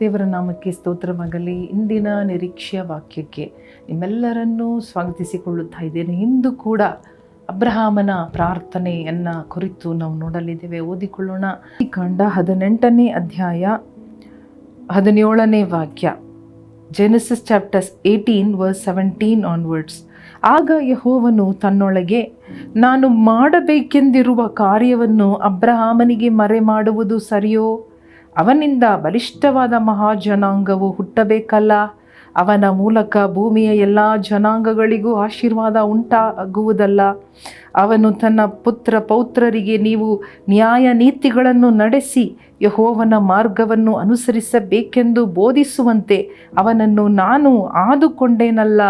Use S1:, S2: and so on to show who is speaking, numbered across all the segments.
S1: ದೇವರ ನಾಮಕ್ಕೆ ಸ್ತೋತ್ರವಾಗಲಿ. ಇಂದಿನ ನಿರೀಕ್ಷೆಯ ವಾಕ್ಯಕ್ಕೆ ನಿಮ್ಮೆಲ್ಲರನ್ನೂ ಸ್ವಾಗತಿಸಿಕೊಳ್ಳುತ್ತಾ ಇದ್ದೇನೆ. ಇಂದು ಕೂಡ ಅಬ್ರಹಾಮನ ಪ್ರಾರ್ಥನೆಯನ್ನ ಕುರಿತು ನಾವು ನೋಡಲಿದ್ದೇವೆ. ಓದಿಕೊಳ್ಳೋಣ. ಈ ಕಂಡ ಹದಿನೆಂಟನೇ ಅಧ್ಯಾಯ ಹದಿನೇಳನೇ ವಾಕ್ಯ. Genesis chapters eighteen verse seventeen onwards ಆಗ ಯಹೋವನು ತನ್ನೊಳಗೆ, ನಾನು ಮಾಡಬೇಕೆಂದಿರುವ ಕಾರ್ಯವನ್ನು ಅಬ್ರಹಾಮನಿಗೆ ಮರೆ ಮಾಡುವುದು ಸರಿಯೋ? ಅವನಿಂದ ಬಲಿಷ್ಠವಾದ ಮಹಾಜನಾಂಗವು ಹುಟ್ಟಬೇಕಲ್ಲ. ಅವನ ಮೂಲಕ ಭೂಮಿಯ ಎಲ್ಲ ಜನಾಂಗಗಳಿಗೂ ಆಶೀರ್ವಾದ ಉಂಟಾಗುವುದಲ್ಲ. ಅವನು ತನ್ನ ಪುತ್ರ ಪೌತ್ರರಿಗೆ ನೀವು ನ್ಯಾಯ ನೀತಿಗಳನ್ನು ನಡೆಸಿ ಯಹೋವನ ಮಾರ್ಗವನ್ನು ಅನುಸರಿಸಬೇಕೆಂದು ಬೋಧಿಸುವಂತೆ ಅವನನ್ನು ನಾನು ಆದುಕೊಂಡೇನಲ್ಲ.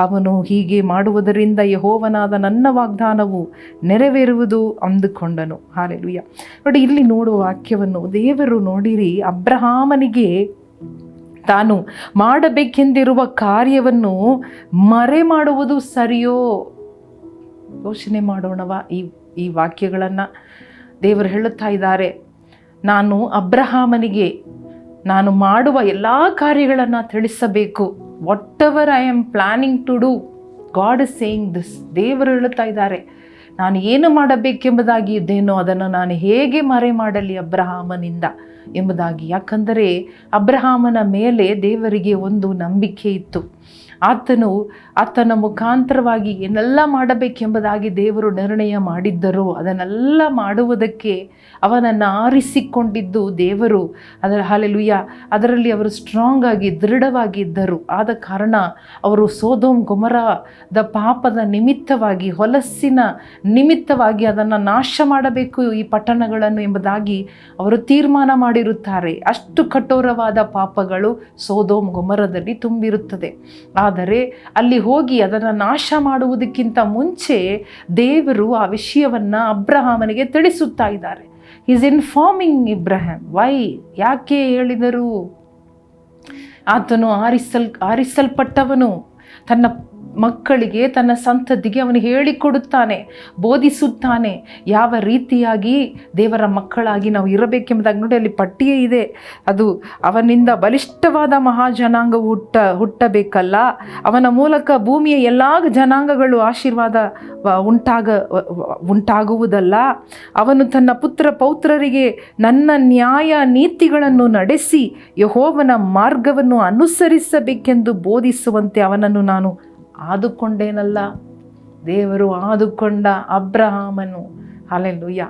S1: ಅವನು ಹೀಗೆ ಮಾಡುವುದರಿಂದ ಯಹೋವನಾದ ನನ್ನ ವಾಗ್ದಾನವು ನೆರವೇರುವುದು ಅಂದುಕೊಂಡನು. ಹಾಲೆಲುಯ್ಯ. ನೋಡಿ, ಇಲ್ಲಿ ನೋಡುವ ವಾಕ್ಯವನ್ನು ದೇವರು ನೋಡಿರಿ, ಅಬ್ರಹಾಮನಿಗೆ ತಾನು ಮಾಡಬೇಕೆಂದಿರುವ ಕಾರ್ಯವನ್ನು ಮರೆ ಮಾಡುವುದು ಸರಿಯೋ? ಯೋಚನೆ ಮಾಡೋಣವ ಈ ಈ ವಾಕ್ಯಗಳನ್ನು. ದೇವರು ಹೇಳುತ್ತಾ ಇದ್ದಾರೆ, ನಾನು ಅಬ್ರಹಾಮನಿಗೆ, ನಾನು ಮಾಡುವ ಎಲ್ಲ ಕಾರ್ಯಗಳನ್ನು ತಿಳಿಸಬೇಕು. Whatever I am planning to do God is saying this ದೇವರು ಹೇಳುತ್ತಾ ಇದ್ದಾರೆ, ನಾನು ಏನು ಮಾಡಬೇಕೆಂಬುದಾಗಿ ಇದ್ದೇನೋ ಅದನ್ನು ನಾನು ಹೇಗೆ ಮರೆ ಮಾಡಲಿ ಅಬ್ರಹಾಮನಿಂದ ಎಂಬುದಾಗಿ. ಯಾಕಂದರೆ ಅಬ್ರಹಾಮನ ಮೇಲೆ ದೇವರಿಗೆ ಒಂದು ನಂಬಿಕೆ ಇತ್ತು. ಆತನು, ಆತನ ಮುಖಾಂತರವಾಗಿ ಏನೆಲ್ಲ ಮಾಡಬೇಕೆಂಬುದಾಗಿ ದೇವರು ನಿರ್ಣಯ ಮಾಡಿದ್ದರು. ಅದನ್ನೆಲ್ಲ ಮಾಡುವುದಕ್ಕೆ ಅವನನ್ನು ಆರಿಸಿಕೊಂಡಿದ್ದು ದೇವರು. ಅದರ ಹಾಲೆಲುಯ್ಯ ಅದರಲ್ಲಿ ಅವರು ಸ್ಟ್ರಾಂಗ್ ಆಗಿ ದೃಢವಾಗಿದ್ದರು ಆದ ಕಾರಣ ಅವರು ಸೋದೋಮ್ ಗೊಮರದ ಪಾಪದ ನಿಮಿತ್ತವಾಗಿ, ಹೊಲಸ್ಸಿನ ನಿಮಿತ್ತವಾಗಿ ಅದನ್ನು ನಾಶ ಮಾಡಬೇಕು ಈ ಪಟ್ಟಣಗಳನ್ನು ಎಂಬುದಾಗಿ ಅವರು ತೀರ್ಮಾನ ಮಾಡಿರುತ್ತಾರೆ. ಅಷ್ಟು ಕಠೋರವಾದ ಪಾಪಗಳು ಸೋದೋಮ್ ಗೊಮರದಲ್ಲಿ ತುಂಬಿರುತ್ತದೆ. ಆದರೆ ಅಲ್ಲಿ ಹೋಗಿ ಅದನ್ನು ನಾಶ ಮಾಡುವುದಕ್ಕಿಂತ ಮುಂಚೆ ದೇವರು ಆ ವಿಷಯವನ್ನು ಅಬ್ರಹಾಮನಿಗೆ ತಿಳಿಸುತ್ತಾ ಇದ್ದಾರೆ. ಈಸ್ ಇನ್ಫಾರ್ಮಿಂಗ್ ಇಬ್ರಾಹಿಂ ವೈ ಯಾಕೆ ಹೇಳಿದರು? ಆತನು ಆರಿಸಲ್, ಆರಿಸಲ್ಪಟ್ಟವನು. ತನ್ನ ಮಕ್ಕಳಿಗೆ ತನ್ನ ಸಂತತಿಗೆ ಅವನು ಹೇಳಿಕೊಡುತ್ತಾನೆ, ಬೋಧಿಸುತ್ತಾನೆ. ಯಾವ ರೀತಿಯಾಗಿ ದೇವರ ಮಕ್ಕಳಾಗಿ ನಾವು ಇರಬೇಕೆಂಬುದಾಗಿ ನೋಡಿ, ಅಲ್ಲಿ ಪಟ್ಟಿಯೇ ಇದೆ. ಅದು ಅವನಿಂದ ಬಲಿಷ್ಠವಾದ ಮಹಾಜನಾಂಗ ಹುಟ್ಟ, ಹುಟ್ಟಬೇಕಲ್ಲ. ಅವನ ಮೂಲಕ ಭೂಮಿಯ ಎಲ್ಲ ಜನಾಂಗಗಳು ಆಶೀರ್ವಾದ ಉಂಟಾಗ ಉಂಟಾಗುವುದಲ್ಲ. ಅವನು ತನ್ನ ಪುತ್ರ ಪೌತ್ರರಿಗೆ ನನ್ನ ನ್ಯಾಯ ನೀತಿಗಳನ್ನು ನಡೆಸಿ, ಯಹೋವನ ಮಾರ್ಗವನ್ನು ಅನುಸರಿಸಬೇಕೆಂದು ಬೋಧಿಸುವಂತೆ ಅವನನ್ನು ನಾನು ಆದುಕೊಂಡೇನಲ್ಲ? ದೇವರು ಆದುಕೊಂಡ ಅಬ್ರಹಾಮನು. ಹಾಲೆಲುಯ್ಯ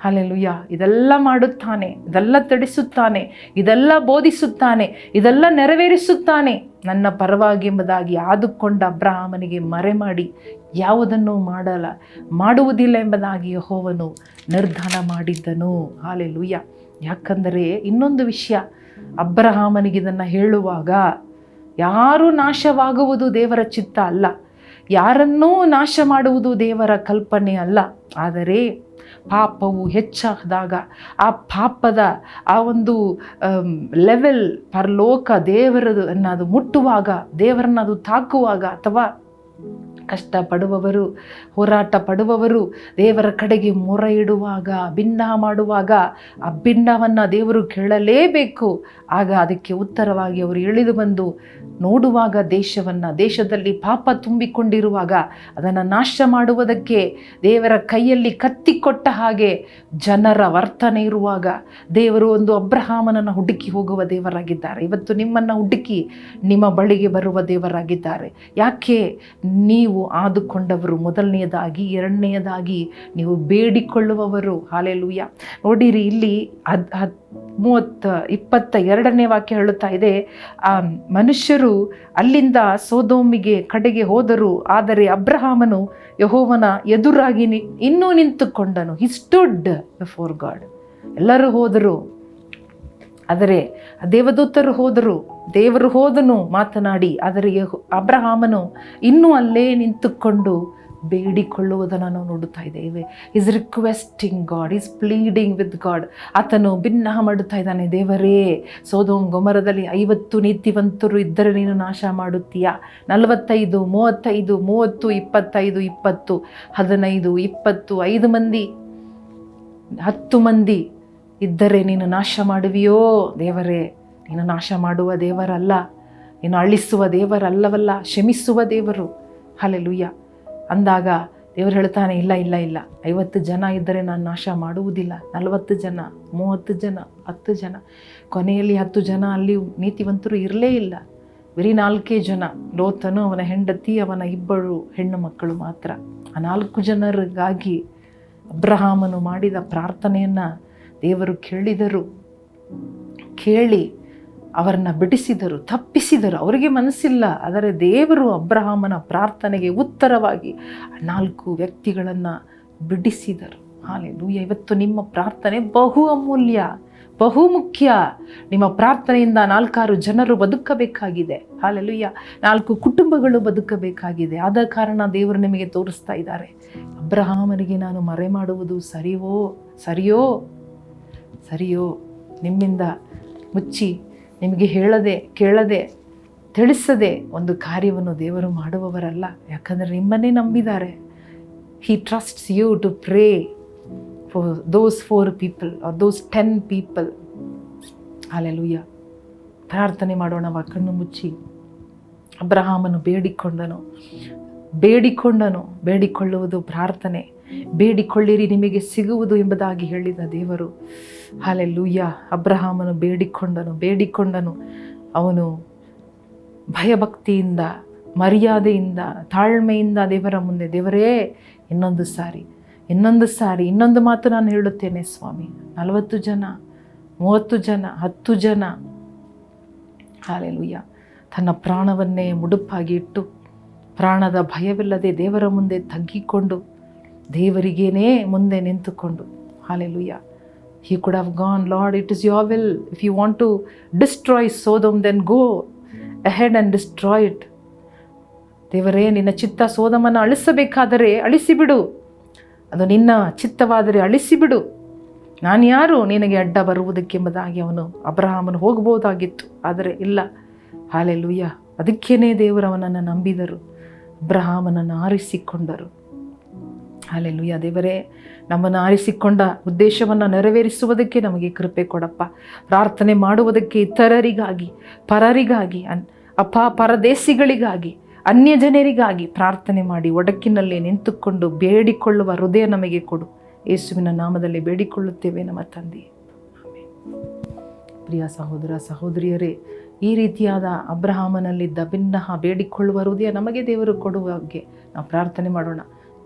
S1: ಹಾಲೆಲುಯ್ಯ ಇದೆಲ್ಲ ಮಾಡುತ್ತಾನೆ, ಇದೆಲ್ಲ ತಡಿಸುತ್ತಾನೆ, ಇದೆಲ್ಲ ಬೋಧಿಸುತ್ತಾನೆ, ಇದೆಲ್ಲ ನೆರವೇರಿಸುತ್ತಾನೆ. ನನ್ನ ಪರವಾಗಿ ಎಂಬುದಾಗಿ ಆದುಕೊಂಡ ಅಬ್ರಹಾಮನಿಗೆ ಮರೆ ಮಾಡಿ ಯಾವುದನ್ನು ಮಾಡಲ್ಲ ಮಾಡುವುದಿಲ್ಲ ಎಂಬುದಾಗಿ ಯಹೋವನು ನಿರ್ಧಾರ ಮಾಡಿದ್ದನು. ಹಾಲೆಲುಯ್ಯ ಯಾಕಂದರೆ ಇನ್ನೊಂದು ವಿಷಯ, ಅಬ್ರಹಾಮನಿಗೆ ಇದನ್ನು ಹೇಳುವಾಗ ಯಾರೂ ನಾಶವಾಗುವುದು ದೇವರ ಚಿತ್ತ ಅಲ್ಲ. ಯಾರನ್ನೂ ನಾಶ ಮಾಡುವುದು ದೇವರ ಕಲ್ಪನೆ ಅಲ್ಲ. ಆದರೆ ಪಾಪವು ಹೆಚ್ಚಾದಾಗ ಆ ಪಾಪದ ಆ ಒಂದು ಲೆವೆಲ್ ಪರಲೋಕ ದೇವರದು ಅನ್ನೋದು ಮುಟ್ಟುವಾಗ, ದೇವರನ್ನದು ತಾಕುವಾಗ ಅಥವಾ ಕಷ್ಟಪಡುವವರು ಹೋರಾಟ ಪಡುವವರು ದೇವರ ಕಡೆಗೆ ಮೊರೆ ಇಡುವಾಗ ಭಿನ್ನ ಮಾಡುವಾಗ ಆ ಭಿನ್ನವನ್ನು ದೇವರು ಕೇಳಲೇಬೇಕು. ಆಗ ಅದಕ್ಕೆ ಉತ್ತರವಾಗಿ ಅವರು ಇಳಿದು ಬಂದು ನೋಡುವಾಗ ದೇಶವನ್ನು, ದೇಶದಲ್ಲಿ ಪಾಪ ತುಂಬಿಕೊಂಡಿರುವಾಗ ಅದನ್ನು ನಾಶ ಮಾಡುವುದಕ್ಕೆ ದೇವರ ಕೈಯಲ್ಲಿ ಕತ್ತಿ ಕೊಟ್ಟ ಹಾಗೆ ಜನರ ವರ್ತನೆ ಇರುವಾಗ ದೇವರು ಒಂದು ಅಬ್ರಹಾಮನನ್ನು ಹುಡುಕಿ ಹೋಗುವ ದೇವರಾಗಿದ್ದಾರೆ. ಇವತ್ತು ನಿಮ್ಮನ್ನು ಹುಡುಕಿ ನಿಮ್ಮ ಬಳಿಗೆ ಬರುವ ದೇವರಾಗಿದ್ದಾರೆ. ಯಾಕೆ? ನೀವು ಆದುಕೊಂಡವರು. ಮೊದಲನೆಯದಾಗಿ, ಎರಡನೆಯದಾಗಿ ನೀವು ಬೇಡಿಕೊಳ್ಳುವವರು. ಹಾಲೆಲುಯ್ಯ ನೋಡಿರಿ, ಇಲ್ಲಿ ಹದ್ ಹದ್, ಮೂವತ್ತ, ಇಪ್ಪತ್ತ ಎರಡನೇ ವಾಕ್ಯ ಹೇಳುತ್ತಾ ಇದೆ, ಆ, ಮನುಷ್ಯರು ಅಲ್ಲಿಂದ ಸೋದೋಮಿಗೆ ಕಡೆಗೆ ಹೋದರು. ಆದರೆ ಅಬ್ರಹಾಮನು ಯಹೋವನ ಎದುರಾಗಿ ಇನ್ನೂ ನಿಂತುಕೊಂಡನು. ಹಿ ಸ್ಟುಡ್ ಬಿಫೋರ್ ಗಾಡ್ ಎಲ್ಲರೂ ಹೋದರು. ಆದರೆ ದೇವದೂತರು ಹೋದರು. ದೇವರು ಹೋದನು ಮಾತನಾಡಿ, ಆದರೆ ಅಬ್ರಹಾಮನು ಇನ್ನೂ ಅಲ್ಲೇ ನಿಂತುಕೊಂಡು ಬೇಡಿಕೊಳ್ಳುವುದನ್ನು ನಾವು ನೋಡುತ್ತಾ ಇದ್ದೇವೆ. Is requesting God is pleading with God ಆತನು ಭಿನ್ನ ಮಾಡುತ್ತಾ ಇದ್ದಾನೆ, ದೇವರೇ ಸೋದೋಂ ಗೊಮರದಲ್ಲಿ ಐವತ್ತು ನೀತಿವಂತರು ಇದ್ದರೆ ನೀನು ನಾಶ ಮಾಡುತ್ತೀಯಾ? ನಲವತ್ತೈದು, ಮೂವತ್ತೈದು, ಮೂವತ್ತು, ಇಪ್ಪತ್ತೈದು, ಇಪ್ಪತ್ತು, ಹದಿನೈದು, ಇಪ್ಪತ್ತು, ಐದು ಮಂದಿ, ಹತ್ತು ಮಂದಿ ಇದ್ದರೆ ನೀನು ನಾಶ ಮಾಡುವಿಯೋ? ದೇವರೇ, ನೀನು ನಾಶ ಮಾಡುವ ದೇವರಲ್ಲ. ನೀನು ಅಳಿಸುವ ದೇವರಲ್ಲವಲ್ಲ ಕ್ಷಮಿಸುವ ದೇವರು. ಹಾಲೆಲುಯ್ಯ ಅಂದಾಗ ದೇವರು ಹೇಳ್ತಾನೆ, ಇಲ್ಲ ಇಲ್ಲ ಇಲ್ಲ. ಐವತ್ತು ಜನ ಇದ್ದರೆ ನಾನು ನಾಶ ಮಾಡುವುದಿಲ್ಲ. ನಲವತ್ತು ಜನ, ಮೂವತ್ತು ಜನ, ಹತ್ತು ಜನ. ಕೊನೆಯಲ್ಲಿ ಹತ್ತು ಜನ ಅಲ್ಲಿ ನೀತಿವಂತರು ಇರಲೇ ಇಲ್ಲ. ಬರೀ ನಾಲ್ಕೇ ಜನ, ಲೋತನು ಅವನ ಹೆಂಡತಿ, ಅವನ ಇಬ್ಬರು ಹೆಣ್ಣು ಮಕ್ಕಳು ಮಾತ್ರ. ಆ ನಾಲ್ಕು ಜನರಿಗಾಗಿ ಅಬ್ರಹಾಮನು ಮಾಡಿದ ಪ್ರಾರ್ಥನೆಯನ್ನು ದೇವರು ಕೇಳಿದರು. ಕೇಳಿ ಅವರನ್ನು ಬಿಡಿಸಿದರು, ತಪ್ಪಿಸಿದರು. ಅವರಿಗೆ ಮನಸ್ಸಿಲ್ಲ. ಆದರೆ ದೇವರು ಅಬ್ರಹಾಮನ ಪ್ರಾರ್ಥನೆಗೆ ಉತ್ತರವಾಗಿ ನಾಲ್ಕು ವ್ಯಕ್ತಿಗಳನ್ನು ಬಿಡಿಸಿದರು. ಹಾಲೆ ಲೂಯ ಇವತ್ತು ನಿಮ್ಮ ಪ್ರಾರ್ಥನೆ ಬಹು ಅಮೂಲ್ಯ, ಬಹು ಮುಖ್ಯ. ನಿಮ್ಮ ಪ್ರಾರ್ಥನೆಯಿಂದ ನಾಲ್ಕಾರು ಜನರು ಬದುಕಬೇಕಾಗಿದೆ. ಹಾಲೆಲುಯ್ಯ ನಾಲ್ಕು ಕುಟುಂಬಗಳು ಬದುಕಬೇಕಾಗಿದೆ. ಆದ ಕಾರಣ ದೇವರು ನಿಮಗೆ ತೋರಿಸ್ತಾ ಇದ್ದಾರೆ. ಅಬ್ರಹಾಮನಿಗೆ ನಾನು ಮರೆ ಮಾಡುವುದು ಸರಿಯೋ ಸರಿಯೋ? ಸರಿಯೋ? ನಿಮ್ಮಿಂದ ಮುಚ್ಚಿ, ನಿಮಗೆ ಹೇಳದೆ, ಕೇಳದೆ, ತಿಳಿಸದೆ ಒಂದು ಕಾರ್ಯವನ್ನು ದೇವರು ಮಾಡುವವರಲ್ಲ. ಯಾಕಂದರೆ ನಿಮ್ಮನ್ನೇ ನಂಬಿದ್ದಾರೆ. He trusts you to pray for those four people or those ten people hallelujah ಪ್ರಾರ್ಥನೆ ಮಾಡೋಣ ಕಣ್ಣು ಮುಚ್ಚಿ. ಅಬ್ರಹಾಮನು ಬೇಡಿಕೊಂಡನು. ಬೇಡಿಕೊಂಡನು. ಬೇಡಿಕೊಳ್ಳುವುದು ಪ್ರಾರ್ಥನೆ. ಬೇಡಿಕೊಳ್ಳಿರಿ, ನಿಮಗೆ ಸಿಗುವುದು ಎಂಬುದಾಗಿ ಹೇಳಿದ ದೇವರು. ಹಾಲೆಲ್ಲೂಯ್ಯ. ಅಬ್ರಹಾಮನು ಬೇಡಿಕೊಂಡನು ಬೇಡಿಕೊಂಡನು. ಅವನು ಭಯಭಕ್ತಿಯಿಂದ, ಮರ್ಯಾದೆಯಿಂದ, ತಾಳ್ಮೆಯಿಂದ ದೇವರ ಮುಂದೆ, ದೇವರೇ, ಇನ್ನೊಂದು ಸಾರಿ ಇನ್ನೊಂದು ಸಾರಿ, ಇನ್ನೊಂದು ಮಾತು ನಾನು ಹೇಳುತ್ತೇನೆ ಸ್ವಾಮಿ. ನಲವತ್ತು ಜನ, ಮೂವತ್ತು ಜನ, ಹತ್ತು ಜನ. ಹಾಲೆಲುಯ್ಯ. ತನ್ನ ಪ್ರಾಣವನ್ನೇ ಮುಡುಪಾಗಿ ಇಟ್ಟು, ಪ್ರಾಣದ ಭಯವಿಲ್ಲದೆ ದೇವರ ಮುಂದೆ ತಗ್ಗಿಕೊಂಡು ದೇವರಿಗೇನೇ ಮುಂದೆ ನಿಂತುಕೊಂಡು. Hallelujah he could have gone Lord it is your will if you want to destroy Sodom then go ahead and destroy it ದೇವರೇ, ನಿನ್ನ ಚಿತ್ತ ಸೋದಮನ್ನು ಅಳಿಸಬೇಕಾದರೆ ಅಳಿಸಿಬಿಡು. ಅದು ನಿನ್ನ ಚಿತ್ತವಾದರೆ ಅಳಿಸಿಬಿಡು. ನಾನು ಯಾರು? ನಿನಗೆ ಅಡ್ಡ ಬರುವುದಕ್ಕೆಂಬುದಾಗಿ ಅವನು ಅಬ್ರಹಾಮನು ಹೋಗ್ಬೋದಾಗಿತ್ತು ಆದರೆ ಇಲ್ಲ. ಹಾಲೆಲುಯ್ಯ ಅದಕ್ಕೇನೆ ದೇವರು ಅವನನ್ನು ನಂಬಿದರು. ಅಬ್ರಹಾಮನನ್ನು ಆರಿಸಿಕೊಂಡರು. ಹಾಲೆಲುಯ್ಯ. ದೇವರೇ, ನಮ್ಮನ್ನು ಆರಿಸಿಕೊಂಡ ಉದ್ದೇಶವನ್ನು ನೆರವೇರಿಸುವುದಕ್ಕೆ ನಮಗೆ ಕೃಪೆ ಕೊಡಪ್ಪ. ಪ್ರಾರ್ಥನೆ ಮಾಡುವುದಕ್ಕೆ ಇತರರಿಗಾಗಿ, ಪರರಿಗಾಗಿ, ಅನ್ ಅಪ್ಪ ಪರದೇಸಿಗಳಿಗಾಗಿ ಅನ್ಯ ಜನರಿಗಾಗಿ ಪ್ರಾರ್ಥನೆ ಮಾಡಿ ಒಡಕಿನಲ್ಲಿ ನಿಂತುಕೊಂಡು ಬೇಡಿಕೊಳ್ಳುವ ಹೃದಯ ನಮಗೆ ಕೊಡು. ಯೇಸುವಿನ ನಾಮದಲ್ಲಿ ಬೇಡಿಕೊಳ್ಳುತ್ತೇವೆ ನಮ್ಮ ತಂದೆ. ಪ್ರಿಯ ಸಹೋದರ, ಸಹೋದರಿಯರೇ, ಈ ರೀತಿಯಾದ ಅಬ್ರಹಾಮನಲ್ಲಿದ್ದ ಭಿನ್ನ ಬೇಡಿಕೊಳ್ಳುವ ಹೃದಯ ನಮಗೆ ದೇವರು ಕೊಡುವ ಬಗ್ಗೆ ನಾವು ಪ್ರಾರ್ಥನೆ ಮಾಡೋಣ.